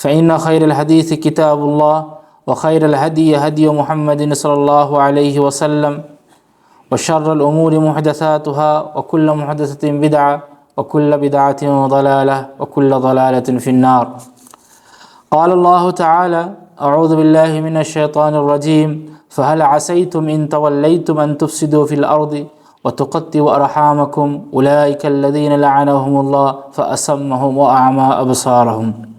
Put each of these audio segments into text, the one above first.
فإن خير الحديث كتاب الله وخير الهدي هدي محمد صلى الله عليه وسلم وشر الأمور محدثاتها وكل محدثة بدعة وكل بدعة ضلالة وكل ضلالة في النار. قال الله تعالى أعوذ بالله من الشيطان الرجيم فهل عسيتم إن توليتم أن تفسدوا في الأرض وتقطعوا أرحامكم؟ أولئك الذين لعنهم الله فأسمهم وأعمى أبصارهم.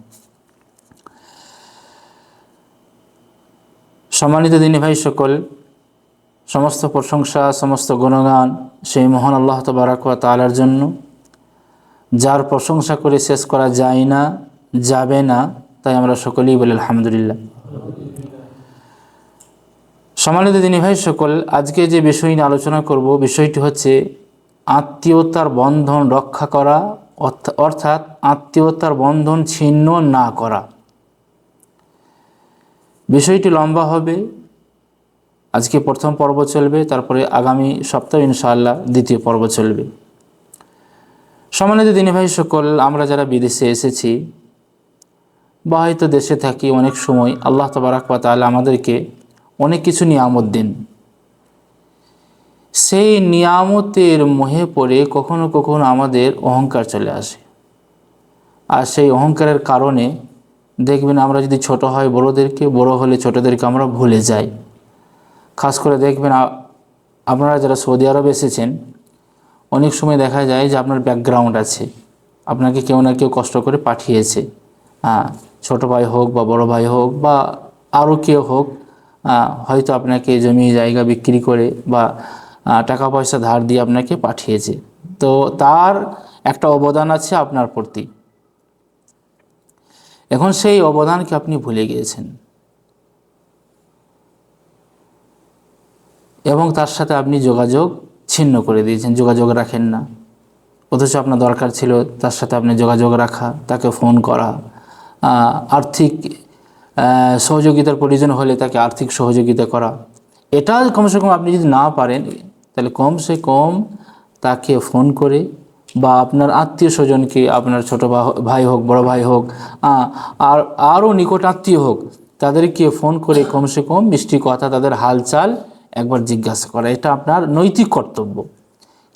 সম্মানিত দিনী ভাই সকল, সমস্ত প্রশংসা, সমস্ত গুণগান সেই মহান আল্লাহ তবারাক তালার জন্য। যার প্রশংসা করে শেষ করা যায় না, যাবে না, তাই আমরা সকলেই বলি আলহামদুলিল্লাহ। সম্মানিত দিনী ভাই সকল, আজকে যে বিষয় নিয়ে আলোচনা করব, বিষয়টি হচ্ছে আত্মীয়তার বন্ধন রক্ষা করা অর্থাৎ আত্মীয়তার বন্ধন ছিন্ন না করা। বিষয়টি লম্বা হবে। আজকে প্রথম পর্ব চলবে, তারপরে আগামী সপ্তাহ ইনশাআল্লাহ দ্বিতীয় পর্ব চলবে। সম্মানিত দিনী ভাই সকল, আমরা যারা বিদেশে এসেছি, বা হয়তো দেশে থাকি, অনেক সময় আল্লাহ তবারাক তাহলে আমাদেরকে অনেক কিছু নিয়ামত দিন। সেই নিয়ামতের মোহে পড়ে কখনো কখনো আমাদের অহংকার চলে আসে। আর সেই অহংকারের কারণে দেখবেন আমরা যদি ছোট হয় বড়োদেরকে, বড় হলে ছোটদেরকে আমরা ভুলে যাই। খাস করে দেখবেন আপনারা যারা সৌদি আরব এসেছেন, অনেক সময় দেখা যায় যে আপনার ব্যাকগ্রাউন্ড আছে। আপনাকে কেউ না কেউ কষ্ট করে পাঠিয়েছে। হ্যাঁ ছোটো ভাই হোক বা বড় ভাই হোক বা আরও কেউ হোক হয়তো আপনাকে জমি, জায়গা বিক্রি করে বা টাকা পয়সা ধার দিয়ে আপনাকে পাঠিয়েছে। তো তার একটা অবদান আছে আপনার প্রতি। এখন সেই অবদানকে আপনি ভুলে গিয়েছেন। এবং তার সাথে আপনি যোগাযোগ ছিন্ন করে দিয়েছেন, যোগাযোগ রাখেন না। অথচ আপনার দরকার ছিল তার সাথে আপনি যোগাযোগ রাখা, তাকে ফোন করা। আর্থিক সহযোগিতার প্রয়োজন হলে তাকে আর্থিক সহযোগিতা করা। এটা কমসে কম আপনি যদি না পারেন, তাহলে কমসে কম তাকে ফোন করে বা আপনার আত্মীয় স্বজনকে, আপনার ছোটো ভাই হোক বড় ভাই হোক আর, আরও নিকট আত্মীয় হোক, তাদেরকে ফোন করে কমসে কম মিষ্টি কথা, তাদের হালচাল একবার জিজ্ঞাসা করা। এটা আপনার নৈতিক কর্তব্য।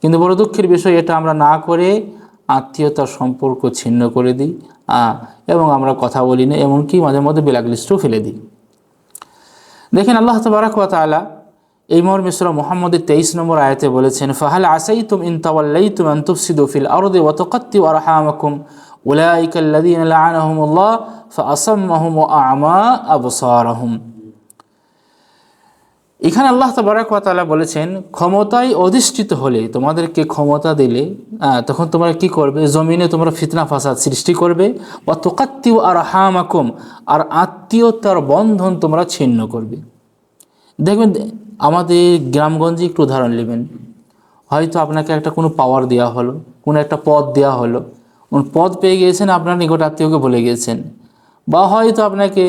কিন্তু বড় দুঃখের বিষয়, এটা আমরা না করে আত্মীয়তার সম্পর্ক ছিন্ন করে দিই এবং আমরা কথা বলি না, এমনকি মাঝে মধ্যে ব্ল্যাক লিস্টও ফেলে দিই। দেখেন আল্লাহ তবারাক তালা এই মর্মে সুরা মোহাম্মদের তেইশ নম্বর আয়াতে বলেছেন, ফাহাল আসাই তুম ইন তাওয়াল্লাই তুম আন্তুফসিদু ফিল আরদে ওয়াতকাত্তি আরহামাকুম। উলাইকা আল্লাযীনা লাআনাহুমুল্লাহ ফাআসাম্মাহুম ওয়া আ'মা আবসারাহুম। এখানে আল্লাহ তবারাক তাআলা বলেছেন, ক্ষমতায় অধিষ্ঠিত হলে তোমাদেরকে ক্ষমতা দিলে তখন তোমরা কি করবে? জমিনে তোমরা ফিতনা ফাসাদ সৃষ্টি করবে। বা তোকাত্তি আর হামাকুম আর আত্মীয়তার বন্ধন তোমরা ছিন্ন করবে। দেখবেন আমাদের গ্রামগঞ্জে একটু উদাহরণ নেবেন। হয়তো আপনাকে একটা কোনো পাওয়ার দেওয়া হলো, কোনো একটা পদ দেওয়া হলো। পদ পেয়ে গিয়েছেন, আপনার নিকট আত্মীয়কে বলে গিয়েছেন। বা হয়তো আপনাকে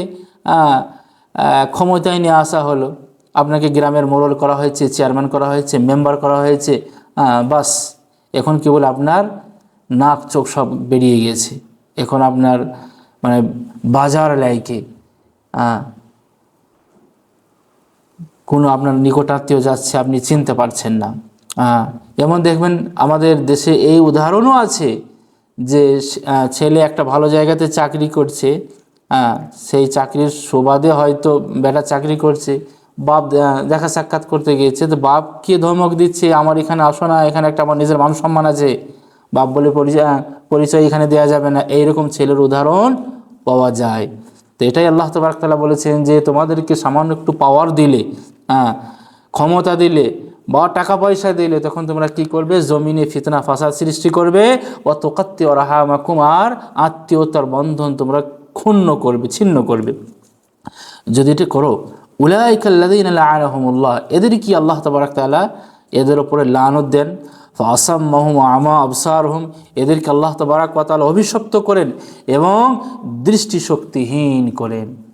ক্ষমতায় নিয়ে আসা হলো। আপনাকে গ্রামের মোড়ল করা হয়েছে চেয়ারম্যান করা হয়েছে মেম্বার করা হয়েছে। বাস, এখন কেবল আপনার নাক চোখ সব বেরিয়ে গেছে এখন আপনার মানে বাজার লাইকে কোনো আপনার নিকটাত্মীয় যাচ্ছে, আপনি চিনতে পারছেন না। যেমন দেখবেন আমাদের দেশে এই উদাহরণও আছে যে ছেলে একটা ভালো জায়গাতে চাকরি করছে সেই চাকরির সুবাদে হয়তো বেটা চাকরি করছে, বাপ দেখা সাক্ষাৎ করতে গিয়েছে, তো বাপ কে ধমক দিচ্ছে, আমার এখানে আসো না, এখানে একটা আমার নিজের মান সম্মান আছে। বাপ বলে, পরিচয় পরিচয় এখানে দেওয়া যাবে না। এইরকম ছেলের উদাহরণ পাওয়া যায়। তো এটাই আল্লাহ তবরকতালা বলেছেন যে তোমাদেরকে সামান্য একটু পাওয়ার দিলে হ্যাঁ ক্ষমতা দিলে বা টাকা পয়সা দিলে তখন তোমরা কি করবে? জমিনে ফিতনা, ফাসাদ সৃষ্টি করবে। ও তোকাত্তি রাহা মাকুম আর আত্মীয়তার বন্ধন তোমরা ক্ষুণ্ণ করবে, ছিন্ন করবে। যদি এটা করো উলাইকাল্লাদিন আলহমুল্লাহ এদের কি আল্লাহ তবরাক তালা এদের ওপরে লানত দেন? আসাম মাহুম আমা আবসার হুম এদেরকে আল্লাহ তবরাক তালা অভিশপ্ত করেন এবং দৃষ্টিশক্তিহীন করেন।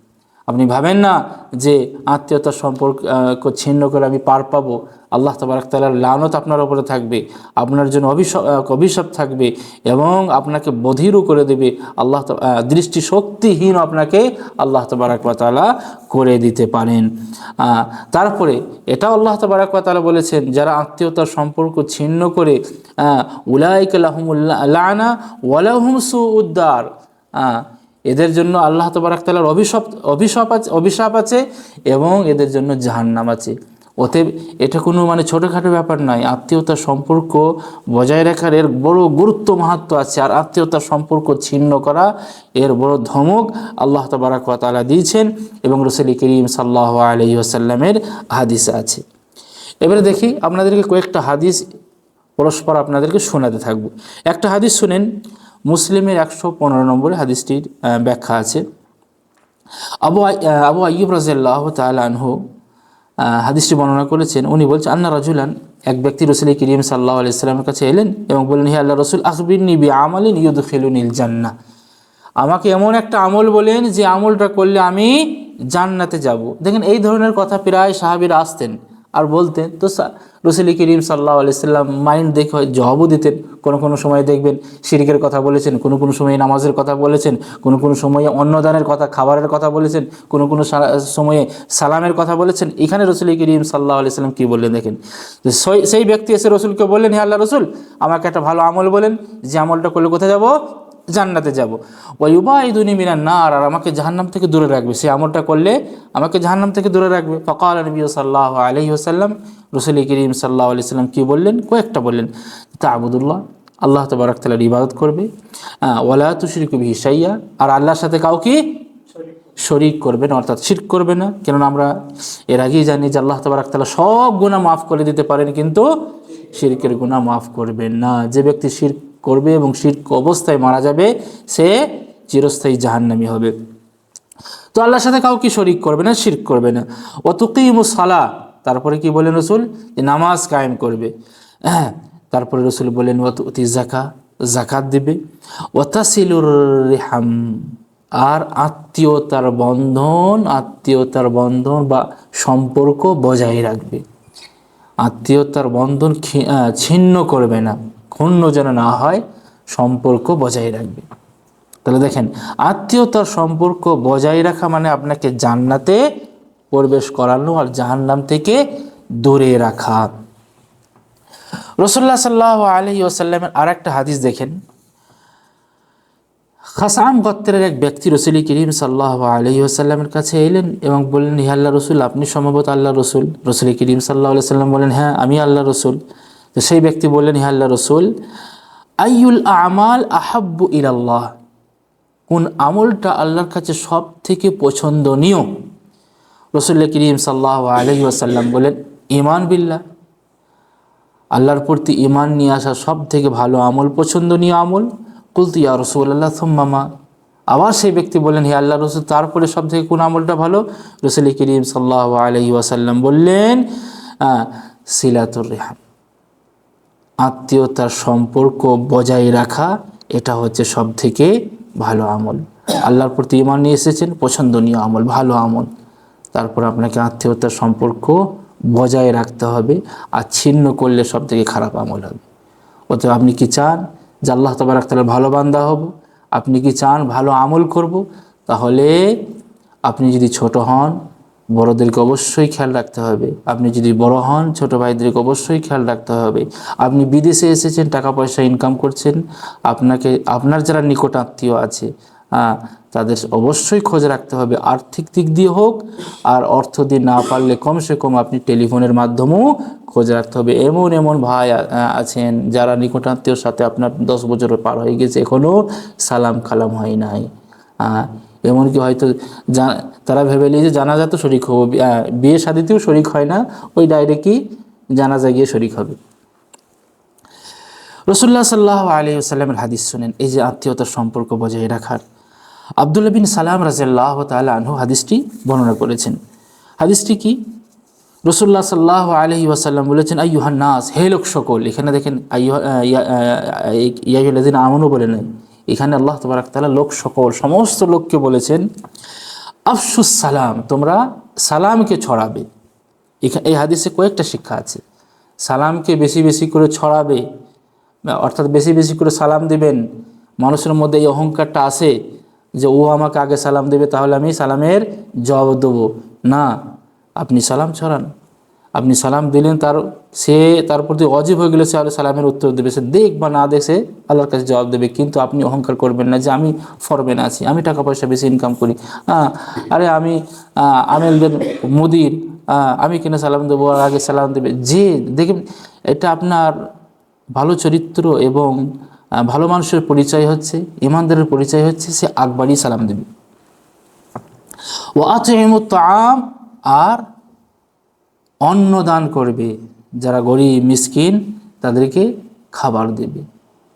আপনি ভাবেন না যে আত্মীয়তার সম্পর্ক ছিন্ন করে আমি পার পাবো? আল্লাহ তবরাক তালার লানত আপনার ওপরে থাকবে আপনার জন্য অভিশাপ অভিশাপ থাকবে এবং আপনাকে বধিরও করে দেবে। আল্লাহ আহ, দৃষ্টিশক্তিহীন আপনাকে আল্লাহ তবরাক তালা করে দিতে পারেন। তারপরে এটা আল্লাহ তবরাক তালা বলেছেন যারা আত্মীয়তার সম্পর্ক ছিন্ন করে উলাইকালাহমুল্লানা ওয়ালাহুম সু উদ্দার এদের জন্য আল্লাহ তবরাকতালার অভিশাপ অভিশাপ আছে অভিশাপ আছে এবং এদের জন্য জাহান্নাম আছে। ওতে এটা কোনো মানে ছোটোখাটো ব্যাপার নয়। আত্মীয়তার সম্পর্ক বজায় রাখার এর বড় গুরুত্ব, মাহাত্ম আছে। আর আত্মীয়তার সম্পর্ক ছিন্ন করা এর বড় ধমক আল্লাহ তবরাক তালা দিয়েছেন এবং রসুল করিম সাল্লাহ আলহি আসাল্লামের হাদিসে আছে। এবারে দেখি আপনাদেরকে কয়েকটা হাদিস পরস্পর আপনাদেরকে শোনাতে থাকব। একটা হাদিস শুনেন মুসলিমের একশো পনেরো নম্বরে হাদিসটির ব্যাখ্যা আছে। আবু আবু আইব রাজিয়াল্লাহ তালহু হাদিসটি বর্ণনা করেছেন। উনি বলছেন, আন্না রাজুলান, এক ব্যক্তি রসুল করিম সাল্লাহ আলাইস্লামের কাছে এলেন এবং বললেন, হে আল্লাহ রসুল আকবির নিবি আমালিন ইউদ খেলুনিল জান্না আমাকে এমন একটা আমল বলেন যে আমলটা করলে আমি জান্নাতে যাব। দেখেন, এই ধরনের কথা প্রায় সাহাবিরা আসতেন। আর বলতেন, তো রসুল করিম সাল্লাহ আলাইসাল্লাম মাইন্ড দেখে হয় জবাবও দিতেন। কোনো কোনো সময় দেখবেন শিরিকের কথা বলেছেন, কোনো কোনো সময়ে নামাজের কথা বলেছেন, কোনো কোনো সময়ে অন্নদানের কথা, খাবারের কথা বলেছেন, কোনো কোনো সময়ে সালামের কথা বলেছেন। এখানে রসুল করিম সাল্লাহ আলাইসাল্লাম কী বললেন দেখেন? সেই ব্যক্তি এসে রসুলকে বললেন, হে আল্লাহ রসুল, আমাকে একটা ভালো আমল বলেন, যে আমলটা করলে কোথায় যাব? জান্নাতে যাব। ওয়ুবা দুনি মিনার নার, আর আমাকে জাহান্নাম থেকে দূরে রাখবে। সে আমলটা করলে আমাকে জাহান্নাম থেকে দূরে রাখবে। ফকাল নবী সাল্লাহ আলহি আসাল্লাম রসুল করিম সাল্লাহ আলি সাল্লাম কী বললেন? কয়েকটা বললেন তা আবুদুল্লাহ আল্লাহ তবরাক তালার ইবাদত করবে। ওয়ালা কবি হিসাইয়া আর আল্লাহর সাথে কাউকে শরিক করবে না, অর্থাৎ শিরক করবে না। কেননা আমরা এর আগেই জানি যে আল্লাহ তবরাক তালা সব গুণা মাফ করে দিতে পারেন, কিন্তু শিরকের গুণা মাফ করবেন না। যে ব্যক্তি শিরক করবে এবং শিরক অবস্থায় মারা যাবে, সে চিরস্থায়ী জাহান্নামী হবে। তো আল্লাহর সাথে কাউকে শরিক করবে না, শিরক করবে না। ও তুকিমু সালা, তারপরে কি বলেন রসুল? যে নামাজ কায়েম করবে। হ্যাঁ তারপরে রসুল বলেন অতি জাকা জাকাত দিবে। ওতাসিলুর রেহাম আর আত্মীয়তার বন্ধন আত্মীয়তার বন্ধন বা সম্পর্ক বজায় রাখবে। আত্মীয়তার বন্ধন ছিন্ন করবে না। ক্ষুণ্ণ যেন না হয়, সম্পর্ক বজায় রাখবে। তাহলে দেখেন, আত্মীয়তার সম্পর্ক বজায় রাখা মানে আপনাকে জান্নাতে প্রবেশ করানো আর জাহান্নাম থেকে দূরে রাখা। রসুল্লাহ সাল্লাহ আলহি ওসাল্লামের আর একটা হাদিস দেখেন। খাসাম গোত্রের এক ব্যক্তি রসুল করিম সাল্লাহ আলহি আসাল্লামের কাছে এলেন এবং বললেন, হে আল্লাহ রসুল, আপনি সম্ভবত আল্লাহ রসুল। রসুল করিম সাল্লাহ আলি সাল্লাম বললেন হ্যাঁ আমি আল্লাহ রসুল। তো সেই ব্যক্তি বললেন, হে আল্লাহ রসুল আইউল আমাল আহাব্বু ইলাল্লাহ? কোন আমলটা আল্লাহর কাছে সব থেকে পছন্দনীয়? রসুল্লা করিম সাল্লাহ আলহি আসাল্লাম বলেন ইমান বিল্লাহ। আল্লাহর প্রতি ইমান নিয়ে আসা সব থেকে ভালো আমল পছন্দনীয় আমল। কুলতি ইয়া রসুল্লাহ সুম্মামা আবার সেই ব্যক্তি বললেন, হে আল্লাহ রসুল, তারপরে সব থেকে কোন আমলটা ভালো? রসুল করিম সাল্লাহ আলহি ওয়াসাল্লাম বললেন সিলাতুর রেহাম আত্মীয়তার সম্পর্ক বজায় রাখা, এটা হচ্ছে সব থেকে ভালো আমল। আল্লাহর প্রতি ইমান নিয়ে এসেছেন, পছন্দনীয় আমল, ভালো আমল। তারপর আপনাকে আত্মীয়তার সম্পর্ক বজায় রাখতে হবে আর ছিন্ন করলে সব থেকে খারাপ আমল হবে। অতএব আপনি কি চান যে আল্লাহ তবরাক তাআলার ভালো বান্দা হব? আপনি কি চান ভালো আমল করব? তাহলে আপনি যদি ছোট হন বড়দেরকে অবশ্যই খেয়াল রাখতে হবে। আপনি যদি বড় হন, ছোট ভাইদেরকে অবশ্যই খেয়াল রাখতে হবে। আপনি বিদেশে এসেছেন টাকা পয়সা ইনকাম করছেন, আপনাকে, আপনার যারা নিকট আত্মীয় আছে তাদের অবশ্যই খোঁজ রাখতে হবে। আর্থিক দিক দিয়ে হোক, আর অর্থ দিয়ে না পারলে কমসে কম আপনি টেলিফোনের মাধ্যমেও খোঁজ রাখতে হবে। এমন এমন ভাই আছেন যারা নিকটাত্মীয়র সাথে আপনার দশ বছর পার হয়ে গেছে এখনও সালাম কালাম হয় নাই। এমনকি হয়তো তারা ভেবে নিয়ে যে জানাজা তো শরিক হব বিয়ে শাদিতেও শরিক হয় না, ওই ডাইরেক্টই জানাজা গিয়ে শরিক হবে। রসুল্লাহ সাল্লাহ আলী সাল্লামের হাদিস শুনেন, এই যে আত্মীয়তার সম্পর্ক বজায় রাখার। আবদুল্লাহ বিন সালাম রাজিয়াল্লাহ তাআলা আনহু হাদিসটি বর্ণনা করেছেন। হাদিসটি কি? রসুল্লাহ সাল্লাহ আলহি ওয়াসাল্লাম বলেছেন, আইয়ুহান নাস হে লোক সকল এখানে দেখেন আইয়াদিন আমনও বলে নাই। এখানে আল্লাহ তবরাক তাআলা লোক সকল, সমস্ত লোককে বলেছেন আফসুস সালাম তোমরা সালামকে ছড়াবে। এই হাদিসে কয়েকটা শিক্ষা আছে। সালামকে বেশি বেশি করে ছড়াবে, অর্থাৎ বেশি বেশি করে সালাম দিবেন। মানুষের মধ্যে এই অহংকারটা আসে যে, ও আমাকে আগে সালাম দেবে, তাহলে আমি সালামের জবাব দেবো। না, আপনি সালাম ছড়ান। আপনি সালাম দিলেন, তার সে তার প্রতি অজীব হয়ে গেলে সে আলো সালামের উত্তর দেবে। সে দেখ বা না দেখ আল্লাহর কাছে জবাব দেবে। কিন্তু আপনি অহংকার করবেন না যে আমি ফরবেন আছি, আমি টাকা পয়সা বেশি ইনকাম করি। হ্যাঁ আরে আমি আমেলদের মুদির আমি কেন সালাম দেবো, আর আগে সালাম দেবে? যে দেখবেন এটা আপনার ভালো চরিত্র এবং ভালো মানুষের পরিচয় হচ্ছে, ইমানদারের পরিচয় হচ্ছে, সে আকবারই সালাম দেবে। ও আতইমুত তাআম, আর অন্ন দান করবে। যারা গরিব, মিসকিন, তাদেরকে খাবার দেবে।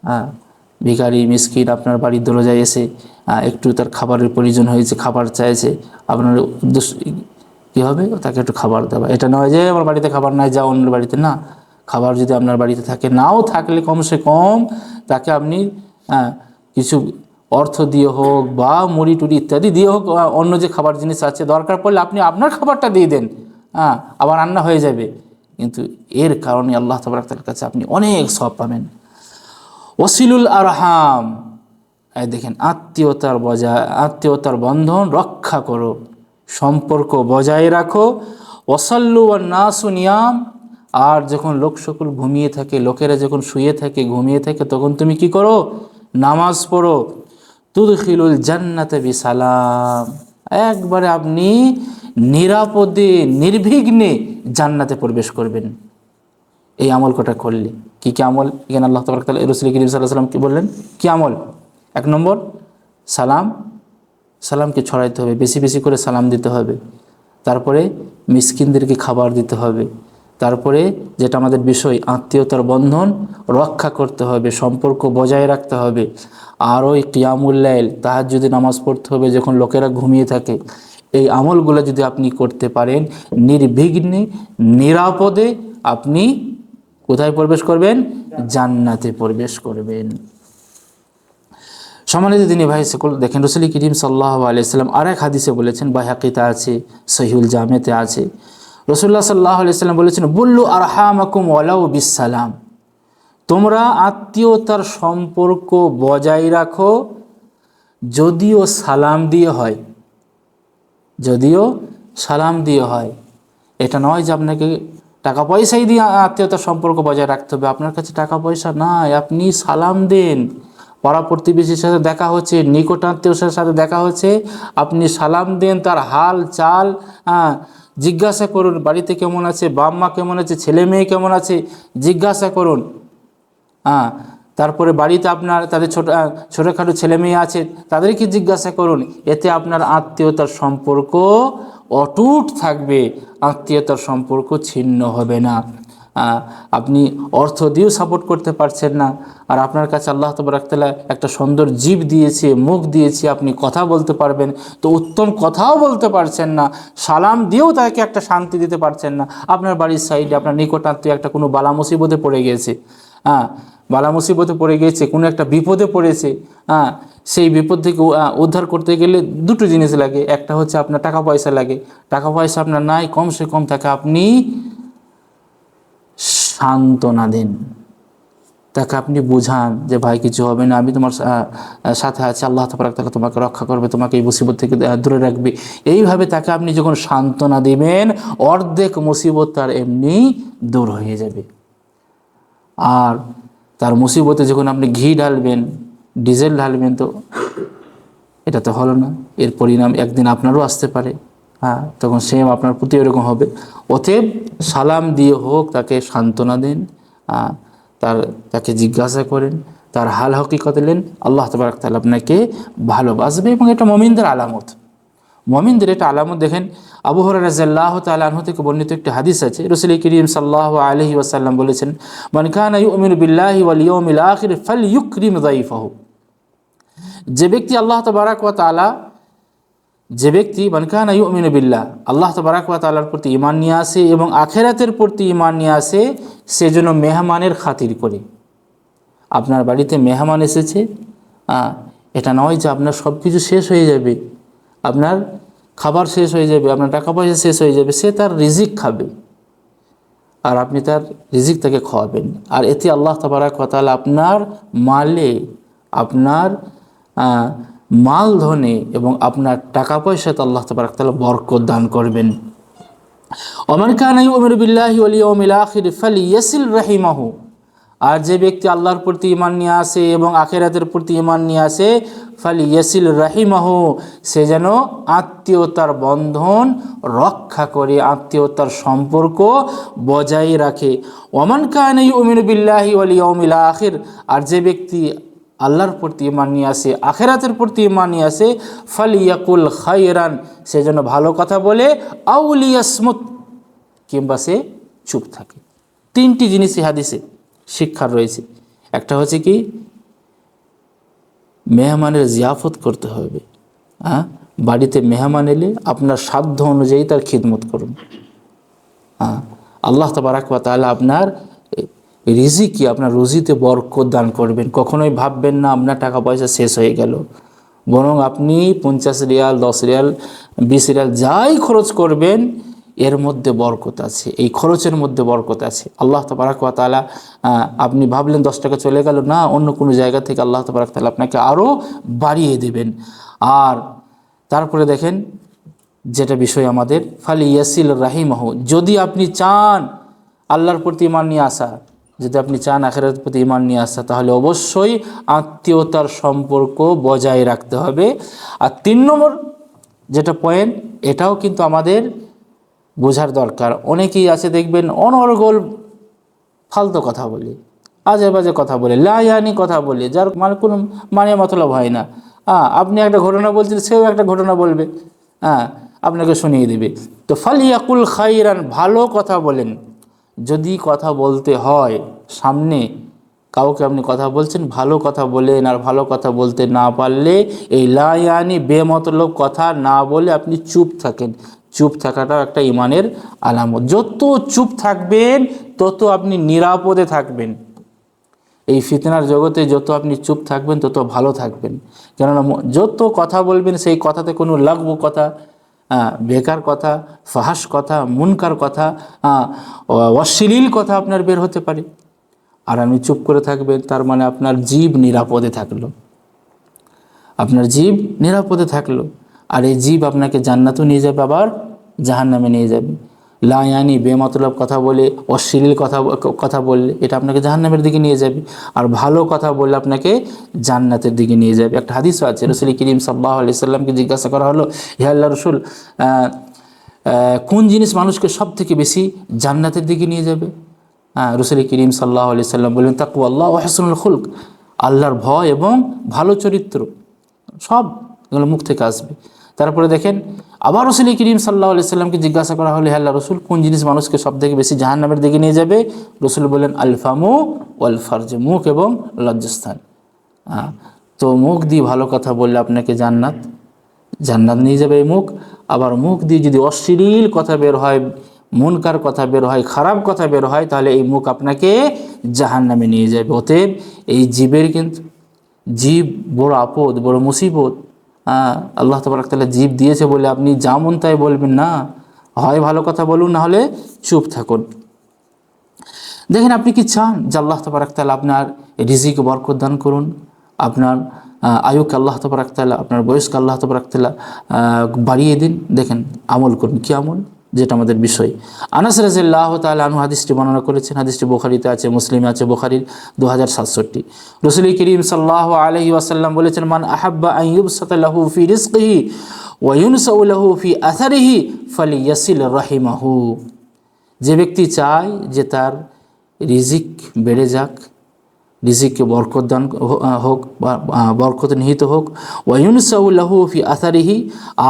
হ্যাঁ ভিখারি, মিসকিন আপনার বাড়ির দরজায় এসে একটু তার খাবারের প্রয়োজন হয়েছে, খাবার চাইছে, আপনার উদ্দেশ্য কী হবে? তাকে একটু খাবার দেওয়া। এটা নয় যে আমার বাড়িতে খাবার নাই যা অন্যের বাড়িতে। না, খাবার যদি আপনার বাড়িতে থাকে, নাও থাকলে কমসে কম তাকে আপনি কিছু অর্থ দিয়ে হোক বা মুড়ি টুড়ি ইত্যাদি দিয়ে হোক অন্য যে খাবার জিনিস আছে দরকার পড়লে আপনি আপনার খাবারটা দিয়ে দেন। হ্যাঁ আবার রান্না হয়ে যাবে। কিন্তু এর কারণে আল্লাহ তবরাকার কাছে আপনি অনেক সব পাবেন। ওসিলুল আরহাম দেখেন, আত্মীয়তার বজায় আত্মীয়তার বন্ধন রক্ষা করো, সম্পর্ক বজায় রাখো। ওসাল্লু আর নাসু নিয়াম, আর যখন লোক সকল ঘুমিয়ে থাকে, লোকেরা যখন শুয়ে থাকে, ঘুমিয়ে থাকে, তখন তুমি কি করো? নামাজ পড়ো। তুদখিলুল জান্নাতে বিসালাম। একবারে আপনি নিরাপদে, নির্বিঘ্নে জান্নাতে প্রবেশ করবেন। এই আমল কটা করলে? কি কি আমল? এখানে আল্লাহ তাল রসুল করিম সাল্লাহ সাল্লাম কি বললেন? কি আমল? এক নম্বর, সালাম। সালামকে ছড়াইতে হবে, বেশি বেশি করে সালাম দিতে হবে। তারপরে মিসকিনদেরকে খাবার দিতে হবে। তারপরে যেটা আমাদের বিষয়, আত্মীয়তার বন্ধন রক্ষা করতে হবে, সম্পর্ক বজায় রাখতে হবে। আর ওই কিয়ামুল্লাইল তাহার যদি নামাজ পড়তে হবে যখন লোকেরা ঘুমিয়ে থাকে। এই আমলগুলো যদি আপনি করতে পারেন, নির্বিঘ্নে, নিরাপদে আপনি কোথায় প্রবেশ করবেন? জান্নাতে প্রবেশ করবেন। সম্মানিত দিনী ভাই সকল, দেখেন রসুল করিম সাল্লাহ আলাইসাল্লাম আর এক হাদিসে বলেছেন বা বাহাকিতে আছে সহিউল জামেতে আছে। রসুল্লাহ সাল্লাহ আলাইসাল্লাম বলেছেন, বল্লু আরহামাকুম ওয়ালাউ বিসালাম তোমরা আত্মীয়তার সম্পর্ক বজায় রাখো, যদিও সালাম দিয়ে হয়। যদিও সালাম দিয়ে হয়। এটা নয় যে আপনাকে টাকা পয়সাই দিয়ে আত্মীয়তার সম্পর্ক বজায় রাখতে হবে। আপনার কাছে টাকা পয়সা নাই, আপনি সালাম দেন। পাড়া প্রতিবেশীর সাথে দেখা হচ্ছে, নিকট আত্মীয়র সাথে দেখা হচ্ছে, আপনি সালাম দেন, তার হাল চাল হ্যাঁ জিজ্ঞাসা করুন, বাড়িতে কেমন আছে, বাপ মা কেমন আছে, ছেলে মেয়ে কেমন আছে, জিজ্ঞাসা করুন। হ্যাঁ তারপরে বাড়িতে আপনার, তাদের ছোট ছোটোখাটো ছেলে মেয়ে আছে, তাদেরকে জিজ্ঞাসা করুন, এতে আপনার আত্মীয়তার সম্পর্ক অটুট থাকবে, আত্মীয়তার সম্পর্ক ছিন্ন হবে না। আপনি অর্থ দিয়েও সাপোর্ট করতে পারছেন না। আর আপনার কাছে আল্লাহ তবরাকতালা একটা সুন্দর জীব দিয়েছে, মুখ দিয়েছে, আপনি কথা বলতে পারবেন। তো উত্তম কথাও বলতে পারছেন না, সালাম দিয়েও তাকে একটা শান্তি দিতে পারছেন না। আপনার বাড়ির সাইডে আপনার নিকটাত্মীয় একটা কোনো বালা মুসিবতে পড়ে গিয়েছে। হ্যাঁ বালা মুসিবতে পড়ে গিয়েছে, কোনো একটা বিপদে পড়েছে। হ্যাঁ সেই বিপদ থেকে উদ্ধার করতে গেলে দুটো জিনিস লাগে। একটা হচ্ছে আপনার টাকা পয়সা লাগে। টাকা পয়সা আপনার নাই, কমসে কম থাকে আপনি সান্ত্বনা দিন। তাকে আপনি বুঝান যে, ভাই, কিছু হবে না, আমি তোমার সাথে আছি, আল্লাহ তাবারাক তাআলা তোমাকে রক্ষা করবে, তোমাকে এই মুসিবত থেকে দূরে রাখবে। এইভাবে তাকে আপনি যখন সান্ত্বনা দিবেন, অর্ধেক মুসিবত তার এমনি দূর হয়ে যাবে। আর তার মুসিবতে যখন আপনি ঘি ঢালবেন, ডিজেল ঢালবেন, তো এটা তো হলো না। এর পরিণাম একদিন আপনারও আসতে পারে। হ্যাঁ তখন সেম আপনার প্রতি এরকম হবে। অতএব সালাম দিয়ে হোক, তাকে সান্ত্বনা দিন তার, তাকে জিজ্ঞাসা করেন, তার হাল হকিকত দিলেন আল্লাহ তবরাক তাআলা আপনাকে ভালোবাসবে এবং এটা মমিনদের আলামত। মমিনদের এটা আলামত দেখেন, আবু হর রাজাল্লাহ তালু থেকে বর্ণিত একটি হাদিস আছে, রসুল করিম সাল্লাহ আলহি ওয়াসাল্লাম বলেছেন, মান খান ইউমিন ফাল ইউকরিম যে ব্যক্তি আল্লাহ তবারাক ওয়া তাআলা যে ব্যক্তি মানকানা ইউমিনু বিল্লাহ, আল্লাহ তবারাক ওয়া তাআলার প্রতি ইমান নিয়ে আসে এবং আখেরাতের প্রতি ইমান নিয়ে আসে সেজন্য মেহমানের খাতির করে। আপনার বাড়িতে মেহমান এসেছে এটা নয় যে আপনার সব কিছু শেষ হয়ে যাবে, আপনার খাবার শেষ হয়ে যাবে, আপনার টাকা পয়সা শেষ হয়ে যাবে, সে তার রিজিক খাবে। আর আপনি তার রিজিক তাকে খাওয়াবেন আর এতে আল্লাহ তবারাক তাআলা আপনার মালে, আপনার মাল, ধনে এবং আপনার টাকা পয়সাতে আল্লাহ তবারাক তাআলা বরকত দান করবেন। ওমান কানা ইউমিনু বিল্লাহি ওয়াল ইয়াউমিল আখির ফালিয়াসিল রাহিমাহু। আর যে ব্যক্তি আল্লাহর প্রতি ঈমান নিয়ে আসে এবং আখেরাতের প্রতি ঈমান নিয়ে আসে ফালি ইয়াসিল রাহিমাহু, সে যেন আত্মীয়তার বন্ধন রক্ষা করে, আত্মীয়তার সম্পর্ক বজায় রাখে। ওমান কানা ইউমিনু বিল্লাহি ওয়াল ইয়াউমিল আখির, আর যে ব্যক্তি আল্লাহর প্রতি ইমান নিয়ে আসে, আখেরাতের প্রতি ইমান নিয়ে আসে, ফালিয়াকুল খাইরান সে যেন ভালো কথা বলে, আউলিয়াসমুত, কিংবা সে চুপ থাকে। তিনটি জিনিস হাদিসে শিক্ষার রয়েছে। একটা হচ্ছে কি, মেহমানের জিয়াফত করতে হবে। হ্যাঁ বাড়িতে মেহমান এলে আপনার সাধ্য অনুযায়ী তার খিদমত করুন। হ্যাঁ আল্লাহ তবারাক তাহলে আপনার রিজিকি আপনার রুজিতে বরকত দান করবেন। কখনোই ভাববেন না আপনার টাকা পয়সা শেষ হয়ে গেল। বরং আপনি পঞ্চাশ রিয়াল দশ রিয়াল বিশ রিয়াল যাই খরচ করবেন এর মধ্যে বরকত আছে। এই খরচের মধ্যে বরকত আছে। আল্লাহ তবারাক আহ, আপনি ভাবলেন দশ টাকা চলে গেল। না অন্য কোনো জায়গা থেকে আল্লাহ তবারাক তাআলা আপনাকে আরও বাড়িয়ে দেবেন। আর তারপরে দেখেন যেটা বিষয় আমাদের ফালি ইয়াসিল রাহিমাহ যদি আপনি চান আল্লাহর প্রতি ইমান নিয়ে আসা যদি আপনি চান আখেরাত প্রতি ইমান নিয়ে আসা, তাহলে অবশ্যই আত্মীয়তার সম্পর্ক বজায় রাখতে হবে। আর তিন নম্বর যেটা পয়েন্ট এটাও কিন্তু আমাদের বোঝার দরকার। অনেকেই আছে, দেখবেন অনর্গল ফালতু কথা বলে, আজে বাজে কথা বলে লায়ানি কথা বলে, যার মানে কোনো মানে মতলব হয় না। হ্যাঁ আপনি একটা ঘটনা বলছেন, সেও একটা ঘটনা বলবে। হ্যাঁ আপনাকে শুনিয়ে দিবে। তো ফালিয়াকুল খাইরান, ভালো কথা বলেন। যদি কথা বলতে হয় সামনে, কাউকে আপনি কথা বলছেন, ভালো কথা বলেন আর ভালো কথা বলতে না পারলে এই লায়ানি বেমতলব কথা না বলে আপনি চুপ থাকেন। চুপ থাকাটাও একটা ইমানের আলামত। যত চুপ থাকবেন, তত আপনি নিরাপদে থাকবেন। এই ফিতনার জগতে যত আপনি চুপ থাকবেন, তত ভালো থাকবেন। কেননা যত কথা বলবেন, সেই কথাতে কোনো লাগবো কথা বেকার কথা, ফাহাস কথা, মুনকার কথা অশ্লীল কথা আপনার বের হতে পারে। আর আপনি চুপ করে থাকবেন, তার মানে আপনার জীব নিরাপদে থাকল। আপনার জীব নিরাপদে থাকল। আর এই জীব আপনাকে জান্নাতও নিয়ে যাবে, আবার জাহান্নামে নিয়ে যাবে। লায়ানি বেমতলব কথা বলে, অশ্লীল কথা কথা বললে, এটা আপনাকে জাহান্নামের দিকে নিয়ে যাবে। আর ভালো কথা বললে আপনাকে জান্নাতের দিকে নিয়ে যাবে। একটা হাদিসও আছে, রসুল করিম সাল্লাহ আলি সাল্লামকে জিজ্ঞাসা করা হলো, হে আল্লাহ রসুল কোন জিনিস মানুষকে সব থেকে বেশি জান্নাতের দিকে নিয়ে যাবে? রসুল করিম সাল্লাহ আলি সাল্লাম বললেন তাকু আল্লাহ ওহাসনুল খুলক। আল্লাহর ভয় এবং ভালো চরিত্র সব এগুলো মুখ থেকে আসবে। তারপরে দেখেন, আবার রসুল করিম সাল্লাহ সাল্লামকে জিজ্ঞাসা করা হলে আল্লাহ রসুল, কোন জিনিস মানুষকে সব থেকে বেশি জাহান্নামের দিকে নিয়ে যাবে? রসুল বললেন, আলফামু ওয়াল ফার্জ মুখ এবং লজ্জাস্থান। হ্যাঁ তো মুখ দিয়ে ভালো কথা বললে আপনাকে জান্নাত জান্নাত নিয়ে যাবে এই মুখ। আবার মুখ দিয়ে যদি অশ্লীল কথা বের হয়, মনকার কথা বের হয়, খারাপ কথা বের হয়, তাহলে এই মুখ আপনাকে জাহান নামে নিয়ে যাবে। অতএব এই জীবের কিন্তু, জীব বড় আপদ, বড় মুসিবত। আল্লাহ তবরাক তালা জীব দিয়েছে বলে আপনি যা মন তাই বলবেন, না, হয় ভালো কথা বলুন, না হলে চুপ থাকুন। দেখেন আপনি কি চান যে আল্লাহ তবরাক তালা আপনার রিজিক বরকত দান করুন? আপনার আয়ুকে আল্লাহ তবরাক তালা আপনার বয়সকে আল্লাহ তবরাক তালা বাড়িয়ে দিন। দেখেন আমল করুন। কি আমল? যেটা আমাদের বিষয়। আনাস রাজিল্লাহ তাআলা আনহু হাদিসটি বর্ণনা করেছেন। হাদিসটি বোখারিতে আছে, মুসলিমে আছে, বোখারির দু হাজার সাতষট্টি। রসুল করিম সাল্লাহ আলহি ওয়াসাল্লাম বলেছেন, মান আহাব্বা আইয়ুব সাতাল্লাহু ফি রিজকিহি ওয়া ইউনসাউ লাহু ফি আথারিহি ফালিয়াসিল রাহিমাহু। যে ব্যক্তি চায় যে তার রিজিক বেড়ে যাক রিজিককে বরকত দান হোক বরকত নিহিত হোক। ওয়ুনসাউল্লাহু ফি আথারিহি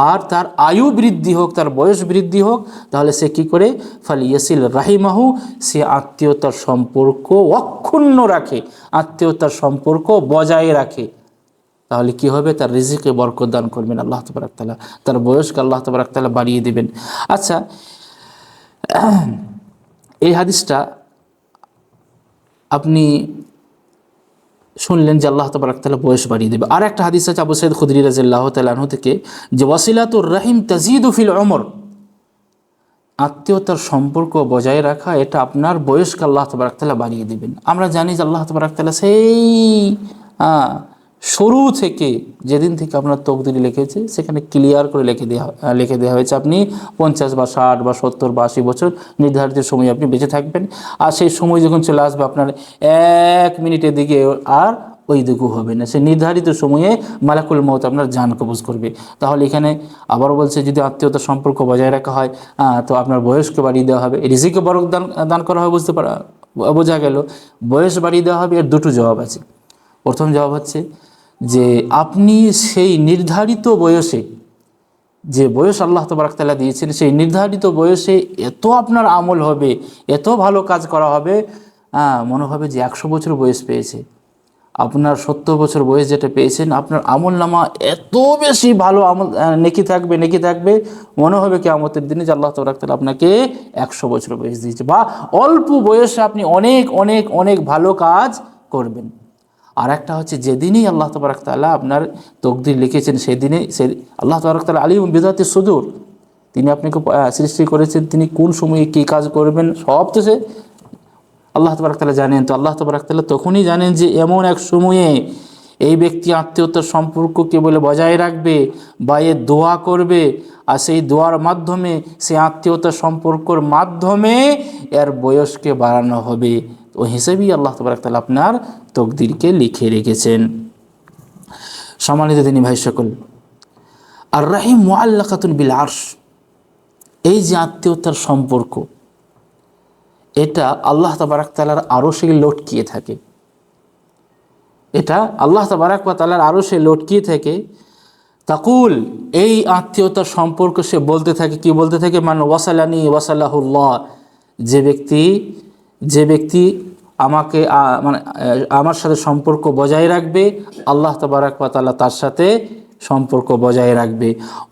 আর তার আয়ু বৃদ্ধি হোক, তার বয়স বৃদ্ধি হোক, তাহলে সে কি করে? ফালি ইয়াসিল রাহিমাহু, সে আত্মীয়তার সম্পর্ক অক্ষুণ্ণ রাখে, আত্মীয়তার সম্পর্ক বজায় রাখে। তাহলে কি হবে? তার রিজিকে বরকত দান করবেন আল্লাহ তবরাক তালা তার বয়সকে আল্লাহ তবরাক তালা বাড়িয়ে দেবেন। আচ্ছা এই হাদিসটা আপনি শুনলেন যে আল্লাহ তবরাক তালা বয়স বাড়িয়ে দেবে। আর একটা হাদিস আছে আবু সৈয়দ খুদরি রাজিল্লাহ তালাহ থেকে যে ওয়াসিলাতুর রাহিম তাজিদুফিল অমর আত্মীয়তার সম্পর্ক বজায় রাখা এটা আপনার বয়সকে আল্লাহ তবরাকতালা বাড়িয়ে দেবেন। আমরা জানি যে আল্লাহ তবরাকতালা সেই আহ, শুরু থেকে যেদিন থেকে আপনার তকদিরি লিখেছে, সেখানে ক্লিয়ার করে লিখে দেওয়া লিখে দেওয়া হয়েছে আপনি পঞ্চাশ বা ষাট বা সত্তর বা আশি বছর নির্ধারিত সময় আপনি বেঁচে থাকবেন। আর সেই সময় যখন চলে আসবে আপনার এক মিনিটের দিকে আর ওই দিকু হবে না। সে নির্ধারিত সময়ে মালাকুল মত আপনার জান কবজ করবে। তাহলে এখানে আবার বলছে, যদি আত্মীয়তার সম্পর্ক বজায় রাখা হয় তো আপনার বয়সকে বাড়িয়ে দেওয়া হবে। রিজিকে বরক দান দান করা হয়, বুঝতে পারা, বোঝা গেল। বয়স বাড়িয়ে দেওয়া হবে, এর দুটো জবাব আছে। প্রথম জবাব হচ্ছে যে আপনি সেই নির্ধারিত বয়সে, যে বয়স আল্লাহ তবরাকতাল্লাহ দিয়েছেন, সেই নির্ধারিত বয়সে এত আপনার আমল হবে, এত ভালো কাজ করা হবে মনে হবে যে একশো বছর বয়স পেয়েছে। আপনার সত্তর বছর বয়স যেটা পেয়েছেন, আপনার আমল নামা এত বেশি ভালো আমল নেকি থাকবে নেকি থাকবে, মনে হবে কি আমতের দিনে যে আল্লাহ তবরাকতাল আপনাকে একশো বছর বয়স দিয়েছে বা অল্প বয়সে আপনি অনেক অনেক অনেক ভালো কাজ করবেন। আর একটা হচ্ছে যেদিনই আল্লাহ তবরাক তাল্লাহ আপনার তকদির লিখেছেন, সেদিনে সে আল্লাহ তবরাক তাল্লাহ আলী বিদাতে সুদূর। তিনি আপনাকে সৃষ্টি করেছেন, তিনি কোন সময়ে কী কাজ করবেন, সব তো সে আল্লাহ তবরাক তাল্লাহ জানেন। তো আল্লাহ তবরাক তাল্লাহ তখনই জানেন যে এমন এক সময়ে এই ব্যক্তি আত্মীয়তার সম্পর্ককে বলে বজায় রাখবে বা এ দোয়া করবে, আর সেই দোয়ার মাধ্যমে সেই আত্মীয়তার সম্পর্কর মাধ্যমে এর বয়সকে বাড়ানো হবে। তো হিসেবেই আল্লাহ তবরাক তাল্লাহ আপনার তকদিরকে লিখে রেখেছেন। সম্মানিত তিনি ভাই সকল আর রাহিম মোয়াল্লাকাতুন বিল আরশ, এই যে আত্মীয়তার সম্পর্ক, এটা আল্লাহ তাবারাক তালার আরও সে লটকিয়ে থাকে। এটা আল্লাহ তাবারাক বা তালার আরও সে লটকিয়ে থাকে। তাকুল, এই আত্মীয়তার সম্পর্ক সে বলতে থাকে, কি বলতে থাকে? মানে ওয়াসালানি ওয়াসাল্লাহুল্লাহ যে ব্যক্তি যে ব্যক্তি আমাকে মানে আমার সাথে সম্পর্ক বজায় রাখবে। আল্লাহ তাবারাক তাআলা তার সাথে সম্পর্ক বজায় রাখবে।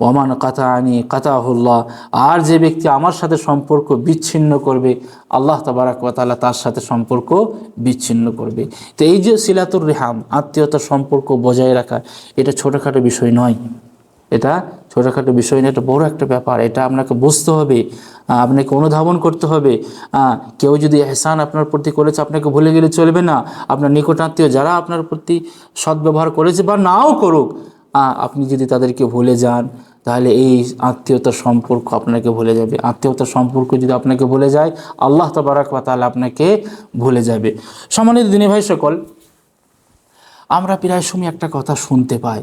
ওমান কাতা আনি কাতাহুল্লাহ, আর যে ব্যক্তি আমার সাথে সম্পর্ক বিচ্ছিন্ন করবে, আল্লাহ তাবারাক তাআলা তার সাথে সম্পর্ক বিচ্ছিন্ন করবে। তো এই যে সিলাতুর রেহাম, আত্মীয়তার সম্পর্ক বজায় রাখা, এটা ছোটোখাটো বিষয় নয়। এটা ছোটোখাটো বিষয় না, এটা বড় একটা ব্যাপার। এটা আপনাকে বুঝতে হবে আপনাকে অনুধাবন করতে হবে। কেউ যদি এহসান আপনার প্রতি করেছে, আপনাকে ভুলে গেলে চলবে না। আপনার নিকটাত্মীয় যারা আপনার প্রতি সদ্ব্যবহার করেছে বা নাও করুক আপনি যদি তাদেরকে ভুলে যান, তাহলে এই আত্মীয়তার সম্পর্ক আপনাকে ভুলে যাবে। আত্মীয়তার সম্পর্ক যদি আপনাকে ভুলে যায়, আল্লাহ তবারাক বা তাহলে আপনাকে ভুলে যাবে। সম্মানিত দিনী ভাই সকল, আমরা প্রায় সময় একটা কথা শুনতে পাই।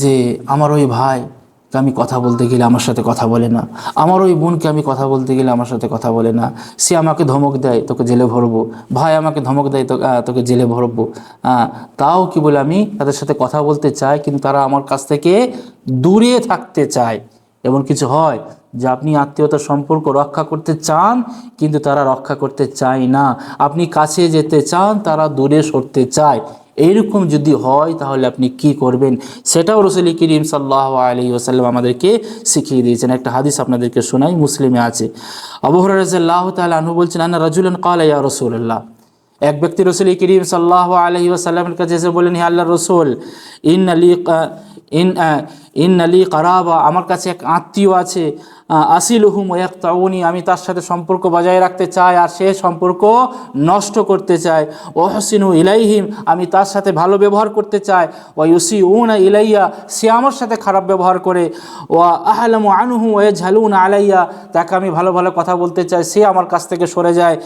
যে আমার ওই ভাইকে আমি কথা বলতে গেলে আমার সাথে কথা বলে না। আমার ওই বোনকে আমি কথা বলতে গেলে আমার সাথে কথা বলে না। সে আমাকে ধমক দেয়, তোকে জেলে ভরবো। ভাই আমাকে ধমক দেয়, তোকে জেলে ভরবো। তাও কি বলে আমি তাদের সাথে কথা বলতে চাই, কিন্তু তারা আমার কাছ থেকে দূরে থাকতে চায়। এমন কিছু হয় যে আপনি আত্মীয়তার সম্পর্ক রক্ষা করতে চান, কিন্তু তারা রক্ষা করতে চায় না। আপনি কাছে যেতে চান, তারা দূরে সরতে চায়। এইরকম যদি হয়, তাহলে আপনি কি করবেন? সেটাও রসুল করিম সাল্লাহ আলী ওসাল্লাম আমাদেরকে শিখিয়ে দিয়েছেন। একটা হাদিস আপনাদেরকে শোনাই, মুসলিমে আছে। আবহর রাজাল্লাহ তাল আনহু বলছেন রাজুলান কালা ইয়া রসুল্লাহ এক ব্যক্তি রসুল করিম সাল্লাহ আলহি ওসাল্লামের কাছে এসে বলেন হে আল্লাহ রসুল ইন আলী ইন ইন আলী কারাবা, আমার কাছে এক আত্মীয় আছে। আসিল হুম ওয়াক্তাউনি আমি তার সাথে সম্পর্ক বজায় রাখতে চাই আর সে সম্পর্ক নষ্ট করতে চায়। ও হসিনু ইলাইহিম, আমি তার সাথে ভালো ব্যবহার করতে চাই। ও ইউসি উনা ইলাইয়া, সে আমার সাথে খারাপ ব্যবহার করে। ও আহলামু আনহু ওয়ে ঝালুন আলাইয়া, তাকে আমি ভালো ভালো কথা বলতে চাই, সে আমার কাছ থেকে সরে যায়।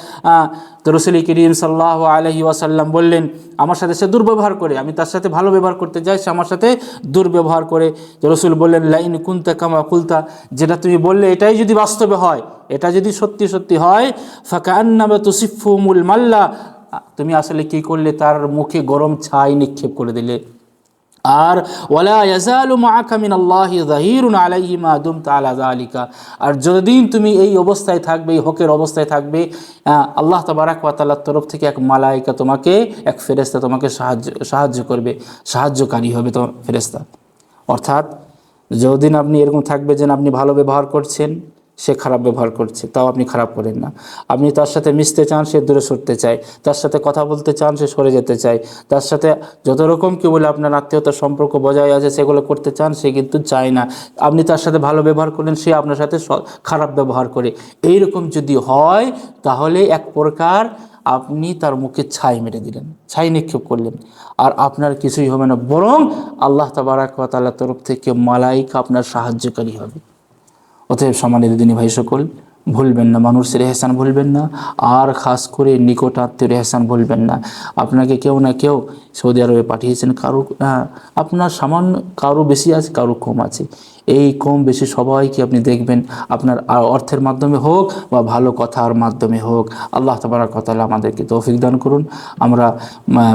তো রসুল করিম সাল্লাহ আলহি ওয়াসাল্লাম বললেন, আমার সাথে সে দুর্ব্যবহার করে, আমি তার সাথে ভালো ব্যবহার করতে চাই, সে আমার সাথে দুর্ব্যবহার করে। তো রসুল বললেন, লাইন কুন্তা কামা কুলতা, যেটা তুমি বললে এটাই যদি বাস্তবে হয়, এটা যদি সত্যি সত্যি হয় ফাঁকা আন্নাবা তুসিফুমুল মাল্লা, তুমি আসলে কি করলে? তার মুখে গরম ছাই নিক্ষেপ করে দিলে। আর ওয়ালা ইয়াজালু মাআকা মিন যাহিরুন আলাইহি মা দুমতা আলা যালিকা। আর যতদিন তুমি এই অবস্থায় থাকবে, এই হকের অবস্থায় থাকবে আল্লাহ তাবারাক ওয়া তাআলার তরফ থেকে এক মালাইকা তোমাকে, এক ফেরেশতা তোমাকে সাহায্য সাহায্য করবে। সাহায্যকারী হবে তোমার ফেরেশতা। অর্থাৎ যতদিন আপনি এরকম থাকবে যেন আপনি ভালো ব্যবহার করছেন, সে খারাপ ব্যবহার করছে, তাও আপনি খারাপ করেন না। আপনি তার সাথে মিশতে চান, সে দূরে সরতে চায়। তার সাথে কথা বলতে চান, সে সরে যেতে চায়। তার সাথে যত রকম কি বলে আপনার আত্মীয়তার সম্পর্ক বজায় আছে, সেগুলো করতে চান, সে কিন্তু চায় না। আপনি তার সাথে ভালো ব্যবহার করলেন, সে আপনার সাথে খারাপ ব্যবহার করে। এই রকম যদি হয়, তাহলে এক প্রকার আপনি তার মুখে ছাই মেরে দিলেন, ছাই নিক্ষেপ করলেন। আর আপনার কিছুই হবে না, বরং আল্লাহ তাবারাক ওয়া তরফ থেকে মালাইকা আপনার সাহায্যকারী হবে। অতএব সমানের দিনী ভাই সকল, ভুলবেন না, মানুষের এহসান ভুলবেন না, আর খাস করে নিকট আত্মীয় এহসান ভুলবেন না। আপনাকে কেউ না কেউ সৌদি আরবে পাঠিয়েছেন কারও আপনার সামান্য কারও বেশি আছে, কারও কম আছে। এই কম বেশি সবাইকে আপনি দেখবেন, আপনার অর্থের মাধ্যমে হোক বা ভালো কথার মাধ্যমে হোক, আল্লাহ ওয়া তাআলা আমাদেরকে তৌফিক দান করুন। আমরা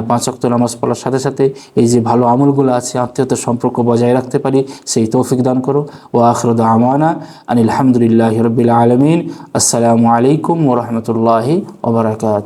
পাঁচ ওয়াক্ত নামাজ পড়ার সাথে সাথে এই যে ভালো আমলগুলো আছে, আত্মীয়তার সম্পর্ক বজায় রাখতে পারি, সেই তৌফিক দান করো। ও আখরদ আমানা আনিল আলহামদুলিল্লাহ রবিল আলমিন। আসসালামু আলাইকুম ওরহমতুল্লাহি ওবরাকাত